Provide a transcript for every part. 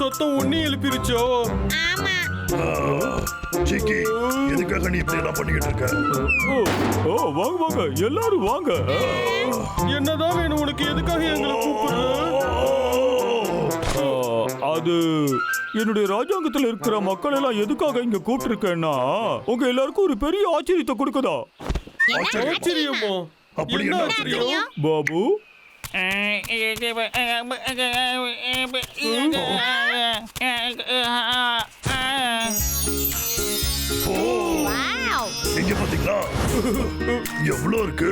சத்தம் உன்னையும் எழுப்பிருச்சோ? ஆமா. சிக்கி எதுக்காக நீ இப்படி எல்லாம் பண்ணிக்கிட்டு இருக்க? ஓ ஓ வாங்க வாங்க எல்லாரும் வாங்க. என்னதான் வேணும் உனக்கு? எதுக்காக எங்களை கூப்பிடுற? அது என்னுடைய ராஜாங்கத்துல இருக்கிற மக்கள் எல்லாம் எதுக்காக இங்க கூப்பிட்டிருக்கேன்னா உங்க எல்லாருக்கும் ஒரு பெரிய ஆச்சரியத்தை கொடுக்குதா? ஆச்சரியமா. அப்படி என்ன என்ன ஆச்சரியம்? பாபு வாவ் இங்க பாத்தீங்களா? எவ்வளவு இருக்கு?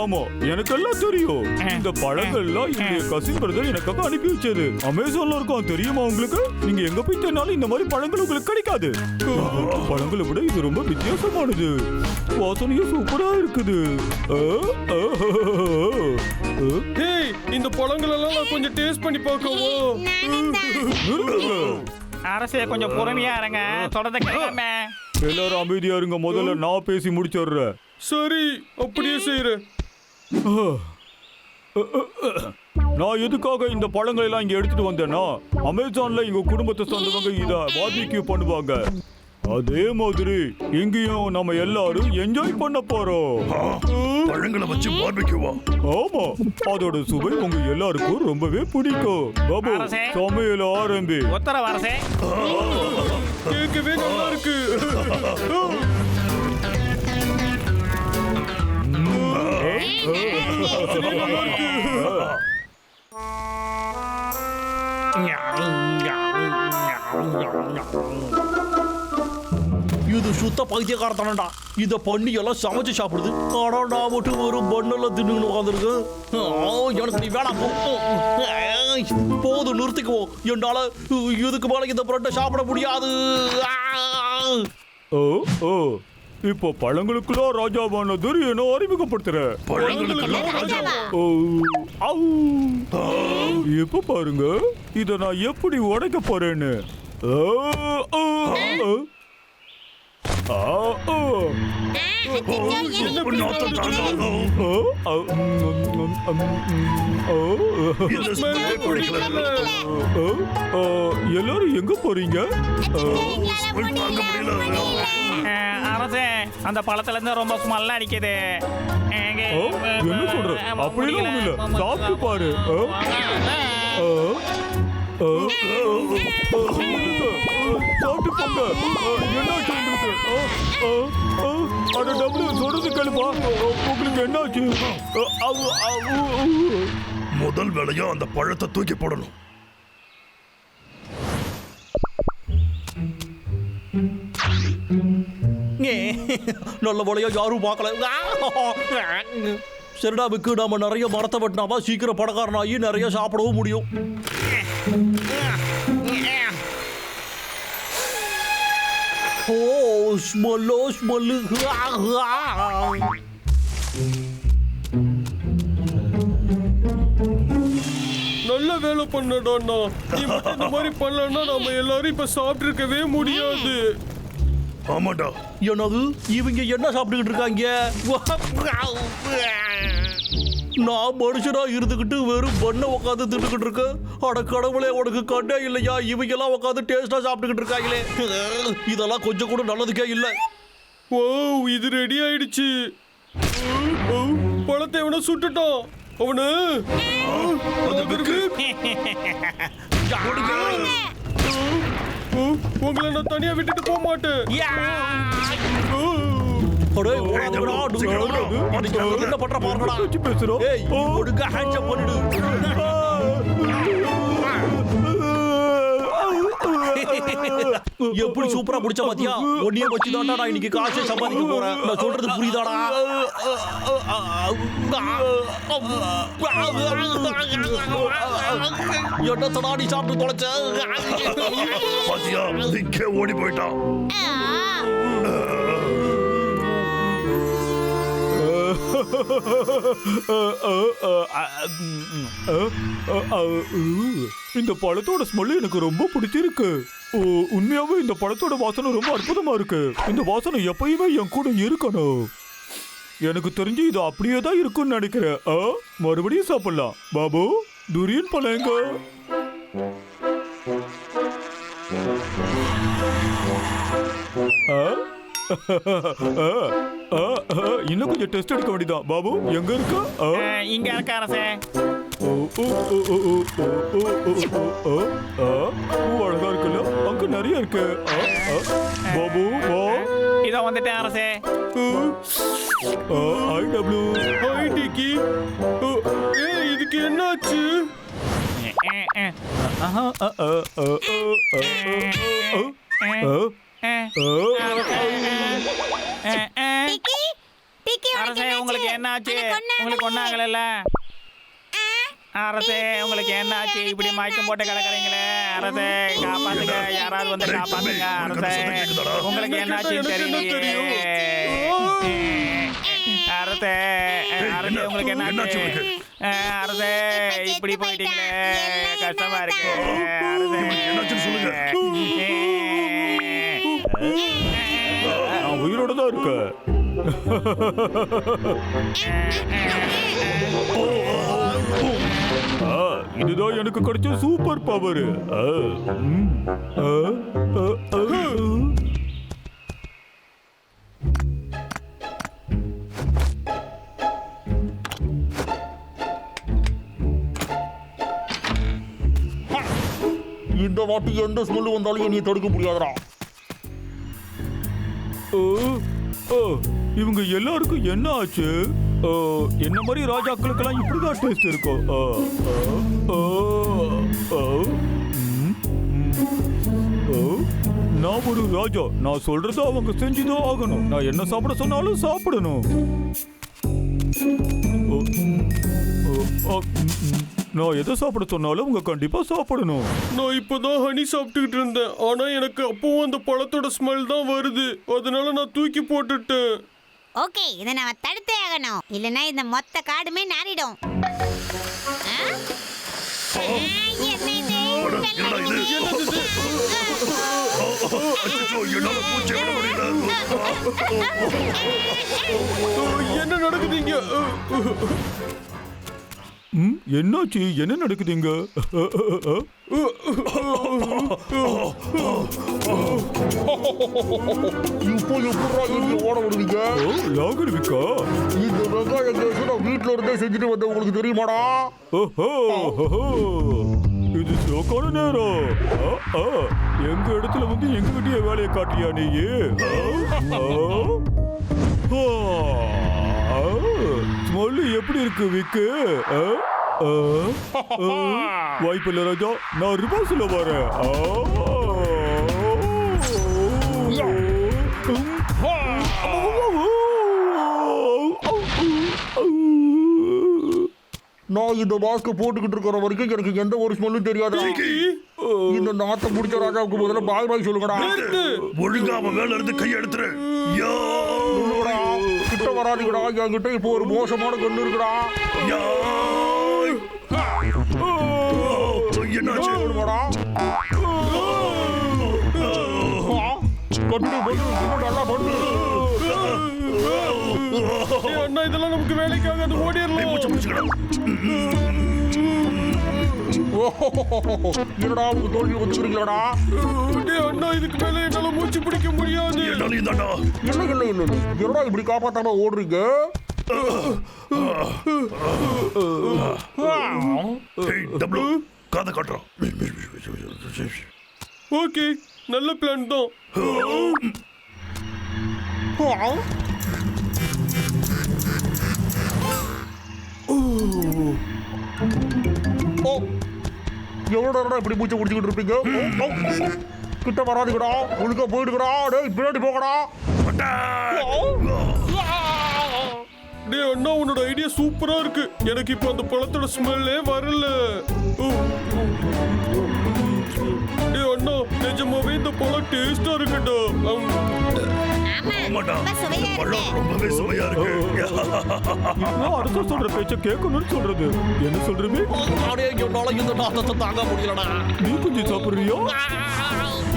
ஆமா எனக்கெல்லாம் தெரியும். இந்த பழங்கள்லாம் என்னுடைய கசின் பிரதர் எனக்காக அனுப்பி வச்சது. அமேசான்ல இருக்கும் தெரியுமா உங்களுக்கு? நீங்க எங்க போய் தேடினாலும் இந்த மாதிரி பழங்கள் உங்களுக்கு கிடைக்காது. பழங்களை விட இது ரொம்ப வித்தியாசமானது. வாசனையும் சூப்பரா இருக்குது. ஹேய் இந்த பழங்கள் எல்லாம் நான் கொஞ்சம் டேஸ்ட் பண்ணி பார்க்கவோ. அரசே கொஞ்சம் பொறுமையா இருங்க. தொடர்ந்து கேட்காம எல்லாரும் அமைதியா இருங்க. முதல்ல நான் பேசி முடிச்சிடுறேன். சரி அப்படியே செய்யறேன். நான் எதுக்காக இந்த பழங்களை எல்லாம் இங்க எடுத்துட்டு வந்தேன்னா அமேசான்ல எங்க குடும்பத்தை சேர்ந்தவங்க இத பார்பிக்யூ பண்ணுவாங்க. அதே மாதிரி இங்கேயும் நம்ம எல்லாரும் என்ஜாய் பண்ண போறோம். பழங்களை வச்சு பார்பிக்யூவா ஆமா அதோட சுவை உங்க எல்லாருக்கும் ரொம்பவே பிடிக்கும் பாபு அரசே. சமையல் ஆரம்பி உத்தரவு அரசே கேட்கவே நல்லா இருக்கு இது சுத்த பைத்தியக்காரத்தனடா இத பண்ணி எல்லாம் சமைச்சு சாப்பிடுது. ஆனா நான் மட்டும் ஒரு பண்ணெல்லாம் தின்னு உட்காந்துருக்கேன் எனக்கு நீ வேணாம். போதும் நிறுத்திக்குவோம் என்னால இதுக்கு மேல இந்த பிரெட்டை சாப்பிட முடியாது. ஆ! ஓ ஓ. இப்போ பழங்களுக்குள்ள ராஜாவான துரியனை அறிமுகப்படுத்துறேன். இப்ப பாருங்க இத நான் எப்படி உடைக்க போறேன்னு? எல்லாரும் எங்க போறீங்க அரசே அந்த பழத்துல இருந்து ரொம்ப ஸ்மெல் அடிக்குது என்ன சொல்ற அப்படிலாம் ஒண்ணு இல்ல சாப்பிட்டு பாரு சாப்பிட்டு போங்க என்னாச்சு உங்களுக்கு அட டபுள் சொல்றது கேளுப்பா. உங்களுக்கு என்னாச்சு. முதல் வேலையா அந்த பழத்தை தூக்கி போடணும். நல்ல போலையா யாரும் பார்க்கல. ஆ! சரிடா விக்கு. நாம நிறைய மரத்தை வெட்டினாமா சீக்கிரம் பணக்காரனாகி நிறைய சாப்பிடவும் முடியும். ஓ ஸ்மெல்லோ ஸ்மெல்லு நல்ல வேலை பண்ணடாண்ணா நீ மட்டும் இந்த மாதிரி பண்ணலன்னா நம்ம எல்லாரும் இப்ப சாப்பிட்டு இருக்கவே முடியாது. ஆமாடா. என்னது? இவங்க என்ன சாப்பிட்டுக்கிட்டு இருக்காங்க? நான் மனுஷனா இருந்துகிட்டு வெறும் பண்ண உட்காந்து தின்னுக்கிட்டு இருக்கேன். அட கடவுளே உனக்கு கண்ணே இல்லையா? இவங்க எல்லாம் உட்காந்து டேஸ்டா சாப்பிட்டுக்கிட்டு இருக்காங்களே. இதெல்லாம் கொஞ்சம் கூட நல்லதுக்கே இல்லை. ஓ இது ரெடி ஆயிடுச்சு. ஓ, பழத்தை எவனோ சுட்டுட்டான். அவனு. உங்களை நான் தனியா விட்டுட்டு போக மாட்டேன். அடே, சீக்கிரம் ஓடாத. ஓடு. அடிச்சு என்ன பண்ற பாருடா. வச்சு பேசுறோம் ஏய், ஒழுங்கா hands up பண்ணிடு. எப்படி சூப்பரா முடிச்ச பாத்தியா ஒன்னிய வச்சு தான்டா நான் இன்னைக்கு காசு சம்பாதிக்க போறேன் நான் சொல்றது புரியுதாடா என்ன தடாடி சாப்பிட்டு தொலைச்ச பாத்தியா ஓடி போயிட்டான் இந்த பழத்தோட ஸ்மெல் எனக்கு ரொம்ப பிடிச்சிருக்கு. ஓ, உண்மையாவே இந்த பழத்தோட வாசனை ரொம்ப அற்புதமா இருக்கு. இந்த வாசனை எப்பயுமே என் கூட இருக்கணும். எனக்கு தெரிஞ்சு இது அப்படியே தான் இருக்கும்னு நினைக்கிறேன். மறுபடியும் சாப்பிடலாம். பாபு துரியன் பழங்க. இன்னும் கொஞ்சம் டெஸ்ட் எடுக்க வேண்டியதான் பாபு எங்க இருக்கா இங்க இருக்க அரசே அழகா இருக்குல்ல அங்க நிறைய இருக்கு பாபு வா இதோ வந்துட்டேன் அரசே ஐ டபிள்யூ ஐடிக்கு இதுக்கு என்னாச்சு ஆஹா அரசே உங்களுக்கு என்னாச்சு? உங்களுக்கு ஒன்னாகல அரசே உங்களுக்கு என்னாச்சு? இப்படி மயக்கம் போட்டு கிடக்குறீங்களே? அரசே காப்பாத்துங்க. யாராவது வந்து காப்பாத்துங்க அரசே. உங்களுக்கு என்னாச்சு தெரியலையே அரசே அரசே உங்களுக்கு என்னாச்சு? அரசே இப்படி போயிட்டீங்களே? கஷ்டமா இருக்கு. அரசே. நான் உயிரோட தான் இருக்கேன் இதுதான் எனக்கு கிடைச்ச சூப்பர் பவர் இந்த வாட்டி எந்த ஸ்மெல் வந்தாலும் என்னை தடுக்க முடியாதுடா. இவங்க எல்லாருக்கும் என்ன ஆச்சு? ஓ, என்ன மாதிரி ராஜாக்களுக்கெல்லாம் இப்படிதான் டேஸ்ட் இருக்கும் ஓ, நான் ஒரு ராஜா. நான் சொல்றத அவங்க செஞ்சுதான் ஆகணும். நான் என்ன சாப்பிட சொன்னாலும் சாப்பிடணும். ஓ, ஓ, நான் எதை சாப்பிட சொன்னாலும் அவங்க கண்டிப்பா சாப்பிடணும். நான் இப்போதான் ஹனி சாப்பிட்டுக்கிட்டு இருந்தேன். ஆனா எனக்கு அப்பவும் அந்த பழத்தோட ஸ்மெல் தான் வருது. அதனால நான் தூக்கி போட்டுட்டேன். ஓகே இதை நாம தடுத்தே ஆகணும். இல்லைன்னா இந்த மொத்த காடுமே நாரிடும் ஆ? ஆ, என்ன இது? அட, என்னடா இது? அச்சச்சோ, என்னால மூச்சே விட முடியல. ஓ, என்ன நடக்குது இங்க? ம், என்னாச்சு? என்ன நடக்குதுங்க? இப்போ எப்படா இங்க ஓட விடுவீங்க? ஓ, யாகர்விக்கா இந்த வெங்காய கேஸ் நான் வீட்ல இருந்தே செஞ்சுட்டு வந்தேன். உங்களுக்கு தெரியுமாடா. இது சோக்கான நேரம். எங்க இடத்துல வந்து எங்க வேலையை காட்டியா நீ? ஸ்மெல்லு எப்படி இருக்கு விக்கு? வாய்ப்பில்லை ராஜா. நான் ரிவர்ஸ்ல வரேன். நான் இந்த மாஸ்க் போட்டுக்கிட்டு இருக்கிற வரைக்கும் எனக்கு எந்த ஒரு ஸ்மெல்லும் தெரியாது? இந்த நாத்தை முடிச்ச ராஜாவுக்கு முதல்ல பாய் பாய் சொல்லுங்கடா. ஒழுங்கா அவன் மேல இருந்து கையை எடுத்துரு. யா! வராதுக்கடா என்கிட்ட இப்போ ஒரு மோசமான கண்ணு இருக்குடா. என்ன இதெல்லாம் நமக்கு வேலைக்காக அது ஓடிடலாம் முடிச்சுக்கடா என்னடா உங்க தோல்வி ஒத்துக்கிறீங்களாடா டேய் அண்ணா இதுக்கு மேல என்னால மூச்சு பிடிக்க முடியாது. இதாண்டா இல்லை இல்லை. என்னடா இப்படி காப்பாத்தாம ஓடுறீங்க? காதை காட்டுறான் ஓகே நல்ல பிளான் தான். ஓ எவ்வளோ நேரம் இப்படி மூச்சை குடிச்சுக்கிட்டு இருப்பீங்க? கிட்ட வராதுக்கடா ஒழுங்கா போயிடுக்கடா டேய் பின்னாடி போகடா டேய் அண்ணா உன்னோட ஐடியா சூப்பரா இருக்கு. எனக்கு இப்போ அந்த பழத்தோட ஸ்மெல்லே வரல. ஓ. டேய் அண்ணா நிஜமாவே இந்த பழம் டேஸ்டா இருக்குடா. ரொம்பவே சுவையா இருக்கு. நான் அடுத்த சொல்ற பேச்ச கேட்கணும்னு சொல்றது. என்ன சொல்றது? இந்த நாத்தத்தை தாங்க முடியலடா. நீ கொஞ்சம் சாப்பிடுறியோ?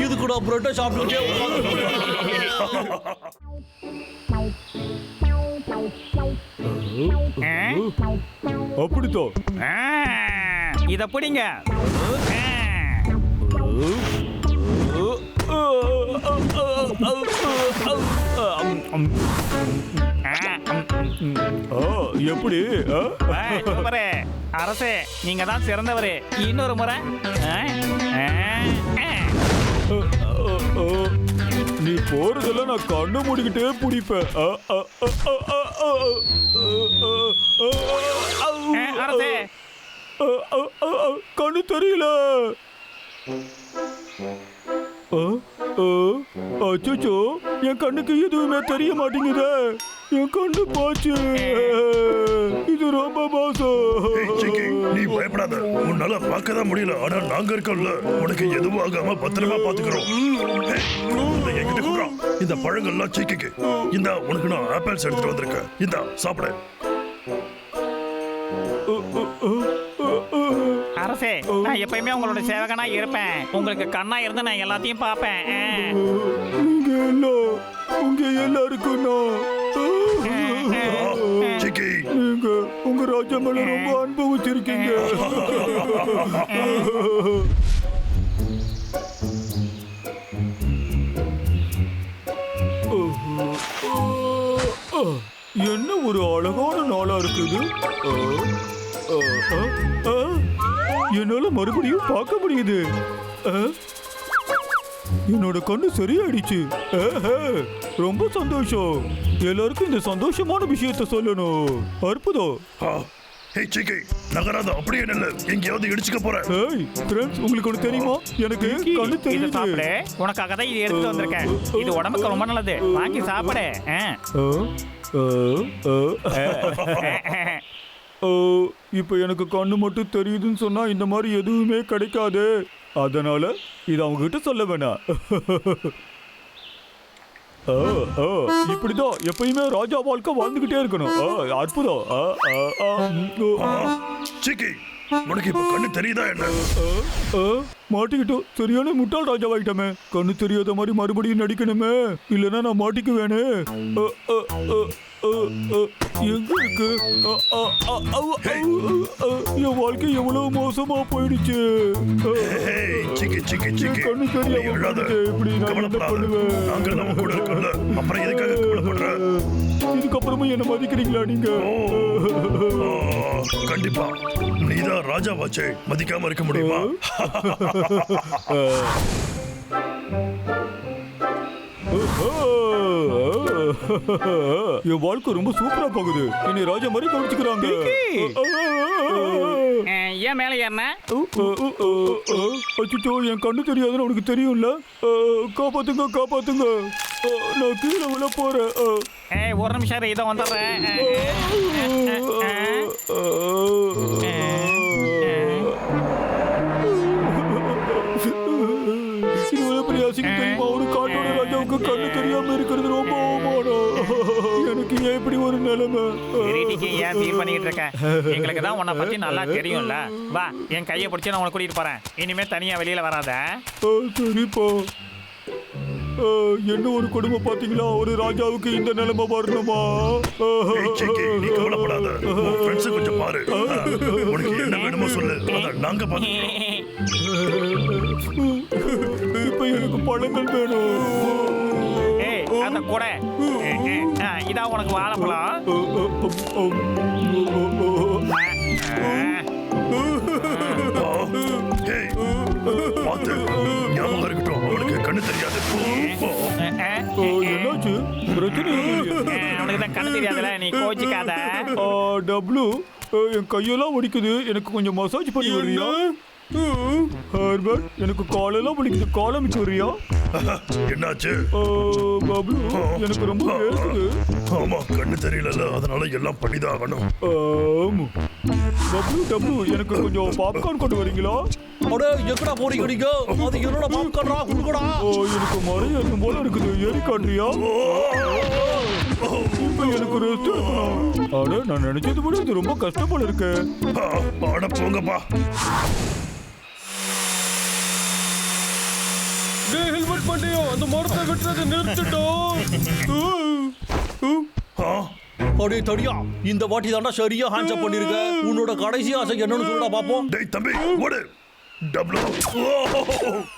இது கூட பிரெட்டை சாப்பிட்டுட்டே உட்காந்து அப்படித்தான் இத பிடிங்க. எப்படி சூப்பரே அரசே நீங்க தான் சிறந்தவரே இன்னொரு முறை நீ போறதுல நான் கண்ணு முடிக்கிட்டே பிடிப்பேன் கண்ணு தெரியல அச்சச்சோ என் கண்ணுக்கு எதுவுமே தெரிய மாட்டேங்குதே. என் கண்ணு போச்சு. இது ரொம்ப சிக்கி, நீ மோசம் பயப்படாத. உன்னால பார்க்க தான் முடியல. ஆனா நாங்க இருக்கோம்ல. உனக்கு எதுவும் ஆகாம பத்திரமா பாத்துக்கிறோம் என்கிட்ட கொடுறா. இந்த பழங்கள்லாம் சிக்கிக்கு. இந்த உனக்கு நான் ஆப்பிள்ஸ் எடுத்துட்டு வந்திருக்கேன். இந்த சாப்பிட. அரசே நான் எப்பயுமே உங்களோட சேவகனா இருப்பேன். உங்களுக்கு கண்ணா இருந்து நான் எல்லாத்தையும் பார்ப்பேன். நீங்க எல்லாம் உங்க எல்லாருக்கும் சிக்கி. நீங்க உங்க ராஜா மேல ரொம்ப அன்பு வச்சிருக்கீங்க. என்ன ஒரு அழகான நாளா இருக்குது. என்னால மறுபடியும் பார்க்க முடியுது. என்னோட கண்ணு சரியாயிடுச்சு. ரொம்ப சந்தோஷம். எல்லாருக்கும் இந்த சந்தோஷமான விஷயத்த சொல்லணும். அற்புதம். நகராத அப்படியே நில்லு. எங்கேயாவது இடிச்சுக்க போற ஏய் ஃப்ரெண்ட்ஸ் உங்களுக்கு ஒன்று தெரியுமா? எனக்கு கண்ணு தெரியுது. சாப்பிடு. உனக்காக தான் இது வந்திருக்கேன். இது உடம்புக்கு ரொம்ப நல்லது. வாங்கி சாப்பிடு. இப்போ எனக்கு கண்ணு மட்டும் தெரியுதுன்னு சொன்னா இந்த மாதிரி எதுவுமே கிடைக்காது. அதனால இது அவங்க கிட்ட சொல்ல வேணாம். இப்படிதான் எப்பயுமே ராஜா வாழ்க்கை வாழ்ந்துகிட்டே இருக்கணும். அற்புதம். சிக்கி உனக்கு இப்ப கண்ணு தெரியுதா என்ன? மாட்டிக்கிட்டோம். சரியான முட்டாள் ராஜாவாயிட்டமே கண்ணு தெரியாத மாதிரி மறுபடியும் நடிக்கணுமே. இல்லைன்னா நான் மாட்டிக்குவேனே. எங்க இருக்கு என் வாழ்க்கை எவ்வளவு மோசமா போயிடுச்சு. கண்ணு தெரியாம இப்படி நான் என்ன பண்ணுவேன்? இதுக்கப்புறமும் என்ன மதிக்கிறீங்களா நீங்க? கண்டிப்பா. நீதான் ராஜா வாச்சே மதிக்காம இருக்க முடியுமா? என் வாழ்க்கை ரொம்ப சூப்பரா போகுது. என்னை ராஜா மாதிரி கவனிச்சுக்கிறாங்க. ஏன் மேலே ஏறின? அச்சோ என் கண்ணு தெரியாதுன்னு உனக்கு தெரியும்ல? காப்பாத்துங்க காப்பாத்துங்க. நான் கீழே விழ போறேன். ஏய் ஒரு நிமிஷம் இதோ வந்துடுறேன். இது எவ்வளவு பெரிய அசிங்கம் தெரியுமா? ஒரு காட்டோட ராஜாவுக்கு கண்ணு தெரியாம இருக்கிறது ரொம்ப இப்படி ஒரு நிலைமை. கிரீட்டிக்கு ஏன் ஃபீல் பண்ணிட்டு இருக்க? எங்களுக்கு தான் உன்னை பத்தி நல்லா தெரியும்ல. வா என் கையை பிடிச்சி நான் உனக்கு கூட்டிட்டு போறேன். இனிமே தனியா வெளியில வராத. சரிப்பா. என்ன ஒரு கொடுமை பாத்தீங்களா ஒரு ராஜாவுக்கு இந்த நிலைமை வரணுமா? நீ கவலைப்படாத. ஃப்ரெண்ட்ஸ் கொஞ்சம் பாரு. உனக்கு என்ன வேணுமோ சொல்லு. நாங்க பாத்துக்கிறோம் இப்ப எனக்கு பழங்கள் வேணும். அதை கூட இதான் உனக்கு வாழைப்பழம் ஞாபகம் இருக்கட்டும் தெரியாது உனக்கு தான் கண்ணு தெரியாதுல நீ கோச்சிக்காத டபுள்யூ என் கையெல்லாம் ஒடிக்குது எனக்கு கொஞ்சம் மசாஜ் பண்ணி வருவியா ஹார்பர்ட் எனக்கு காலெல்லாம் வலிக்குது. காலை மிச்சு வர்றியா என்னாச்சு? ஆ, பப்ளு எனக்கு ரொம்ப வேர்க்குது. ஆமா கண்ணு தெரியல அதனால எல்லாம் பண்ணிதான் ஆகணும். ஆம். டப்ளு டப்ளு எனக்கு கொஞ்சம் பாப்கார்ன் கொண்டு வரீங்களா? அட எங்கடா போறீங்க நீங்க? அது என்னோட பாப்கார்ன்டா குடுக்கடா? ஓ எனக்கு மழை ஏறும் போல இருக்குது. ஏறி காட்டுறியா? இப்ப எனக்கு ரெஸ்ட் அட நான் நினைச்சது விட இது ரொம்ப கஷ்டம் போல இருக்கு. அட போங்கப்பா. டேய் ஹெல்மெட் பண்ணியோ அந்த மரத்தை வெட்டுறதை நிறுத்திட்டோம் அடே தடியா இந்த வாட்டி தாண்டா சரியா ஹேண்ட்ஸ் அப் பண்ணிருக்க உன்னோட கடைசி ஆசை என்னன்னு சொல்லுடா பாப்போம் டேய் தம்பி ஓடு டபுள்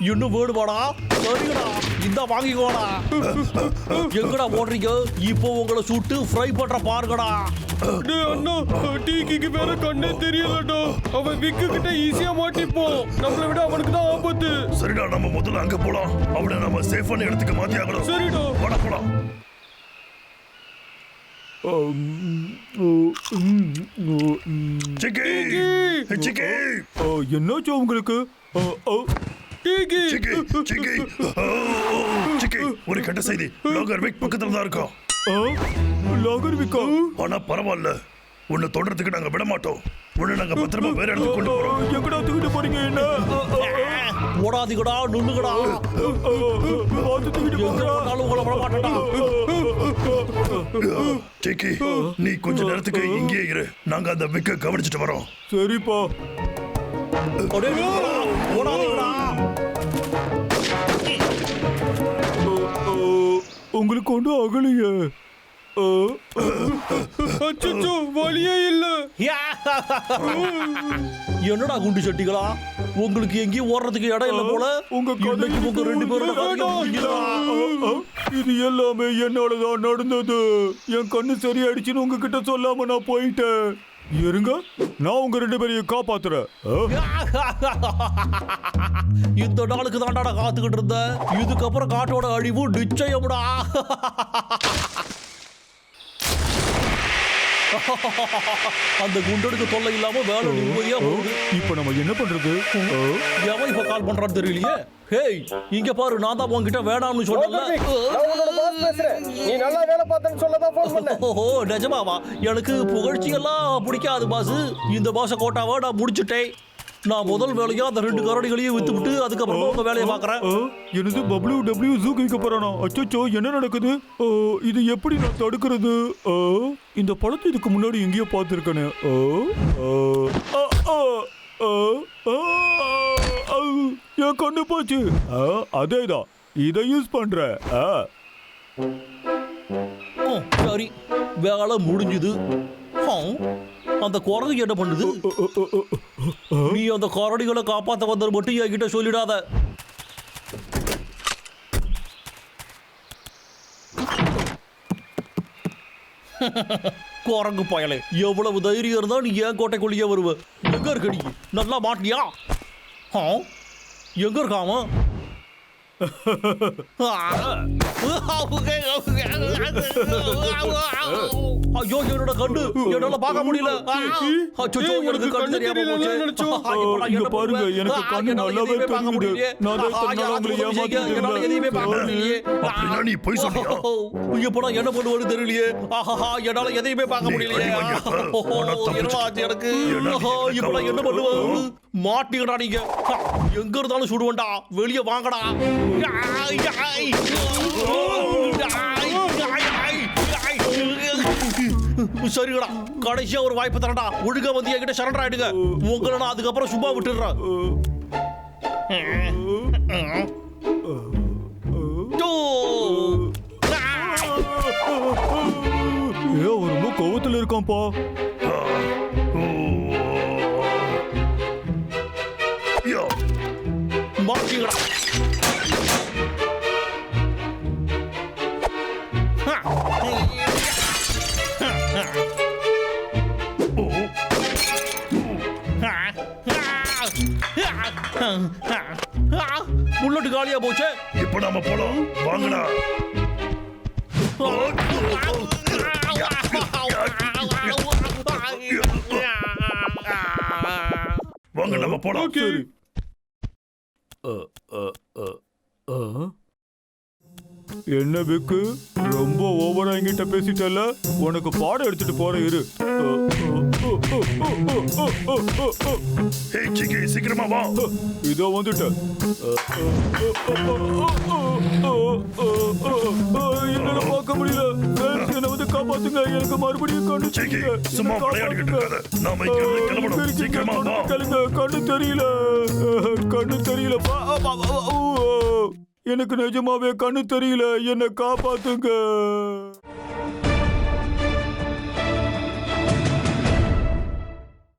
இன்னும் வேணுமாடா? சரிடா. இந்த வாங்கிக்கோடா. எங்கடா ஓடுறீங்க இப்போ உங்களை சுட்டு ஃப்ரை பண்ற பாருங்கடா. டேய் அண்ணா டீக்கிக்கு வேற கண்ணே தெரியலடா. அவன் விக்கு கிட்ட ஈஸியா மாட்டிப்போம் நம்மளை விட அவனுக்கு தான் ஆபத்து. சரிடா நம்ம முதல்ல அங்க போலாம். அவனை நம்ம சேஃபான இடத்துக்கு மாத்தி ஆகணும் சரிடா. வாடா போலாம். சிக்கி சிக்கி என்னாச்சு உங்களுக்கு? ஆ, ஆ, டீக்கி சிக்கி சிக்கி சிக்கி ஒரு கெட்ட செய்தி. லோகர் விக் பக்கத்துல தான் இருக்கோம். லாகர் விக்கா ஆனா பரவாயில்ல. உன்னை தொடர்றதுக்கு நாங்க விட மாட்டோம் உன்னை நாங்க பத்திரமா வேற இடத்துக்கு கொண்டு போறோம். எங்கடா தூக்கிட்டு போறீங்க என்ன? ஓடாதீங்கடா ஆ, பார்த்து தூக்கிட்டு. போனாலும் உங்களை விட மாட்டேன்டா டிக்கி நீ கொஞ்ச நேரத்துக்கு இங்கேயே இரு நாங்க அந்த விக்க கவனிச்சிட்டு வரோம் சரிப்பா உங்களுக்கு ஒன்றும் அகலையே அச்சோ வழியே இல்ல. என்னடா குண்டு சட்டிகளா? உங்களுக்கு எங்கேயும் ஓடுறதுக்கு இடம் இல்ல போல. உங்க இன்னைக்கு உங்க ரெண்டு பேரும் இது எல்லாமே என்னாலதான் நடந்தது. என் கண்ணு சரியாயிடுச்சுன்னு உங்ககிட்ட சொல்லாம நான் போயிட்டேன். இருங்க நான் உங்க ரெண்டு பேரையும் காப்பாத்துறேன். இந்த நாளுக்கு தாண்டாடா காத்துக்கிட்டு இருந்தேன். இதுக்கப்புறம் காட்டோட அழிவு நிச்சயம்டா. அந்த குண்டனுக்கு தொல்லை இல்லாம வேலை நிம்மதியா போகுது. இப்ப நம்ம என்ன பண்றது? எவன் இப்ப கால் பண்றான்னு தெரியலையே? ஹேய் இங்க பாரு நான் தான் உன்கிட்ட வேணாம்னு சொன்னேன்ல. உன்னோட பாஸ் பேசுறேன். நீ நல்லா வேலை பார்த்தேன்னு சொல்லதான் ஃபோன் பண்ணேன். ஓஹோ நிஜமாவா? எனக்கு புகழ்ச்சி எல்லாம் பிடிக்காது பாஸ் இந்த பாச கோட்டாவை நான் முடிச்சுட்டேன். நான் முதல் வேலையா அந்த ரெண்டு கரடிகளையும் வித்துவிட்டு அதுக்கப்புறமா உங்க வேலையை பாக்குறேன் எனது பப்ளூ டபிள்யூ ஜூக்கு வைக்க போறானா? அச்சோ என்ன நடக்குது? இது எப்படி நான் தடுக்கிறது? இந்த படத்தை இதுக்கு முன்னாடி எங்கேயோ பார்த்துருக்கேனே. என் கண்ணு போச்சு. ஆ, அதேதான். இதை யூஸ் பண்றேன். சரி. வேலை முடிஞ்சுது. அந்த குரங்கு என்ன பண்ணுது? நீ அந்த கரடிகளை காப்பாத்த வந்தது மட்டும் என்கிட்ட சொல்லிடாத. குரங்கு பயலே எவ்வளவு தைரியம் இருந்தா நீ ஏன் கோட்டைக்குள்ளேயே வருவ? எங்க இருக்க நீ? நல்லா மாட்டியா? ஆ? எங்க இருக்காம ஐயோ என்னோட கண்ணு என்னால பார்க்க முடியல அச்சோ எனக்கு கண்ணு தெரியாம போச்சு பாருங்க? எனக்கு கண்ணு நல்லாவே தெரியுது. நான் தான் ஆ, இத்தனை நாள் உங்களை யாராச்சும் உதவி செய்யுங்க. ஏமாத்திட்டு என்னால எதையுமே பார்க்க. முடியலையே. அப்படின்னா நீ பொய் என்ன பண்ணுவேன்னு தெரியலையே ஆஹா என்னால எதையுமே பார்க்க முடியலையே. என்னவா ஆச்சு எனக்கு நான் என்ன கவலை. மாட்டிக்கடா மாட்டீங்கடா நீங்க. எங்க இருந்தாலும் சுடுவேன்டா. வெளியே வாங்கடா. யாய், சரிங்கடா. கடைசியா ஒரு வாய்ப்பு தரடா ஒழுங்கா வந்து என்கிட்ட சரண்டர் ஆயிடுங்க. உங்களை நான் அதுக்கப்புறம் சும்மா விட்டுடுறேன். ஏ ஒரு கோவத்தில் கோவத்துல இருக்கான்ப்பா. சரி என்ன பிக்கு ரொம்ப ஓவரா என்கிட்ட பேசிட்டல உனக்கு பாடம் எடுத்துட்டு போற இரு. ஏய் சிக்கி சீக்கிரமா வா இதோ வந்துட்டேன் என்னால பார்க்க முடியல என்ன வந்து காப்பாத்துங்க எனக்கு மறுபடியும் கண்ணு சிக்கி சும்மா விளையாடிக்கிட்டு இருக்காத நாம இங்க இருந்து கிளம்பணும் சீக்கிரமா வா கண்ணு தெரியல கண்ணு தெரியல எனக்கு நிஜமாவே கண்ணு தெரியல என்ன காப்பாத்துங்க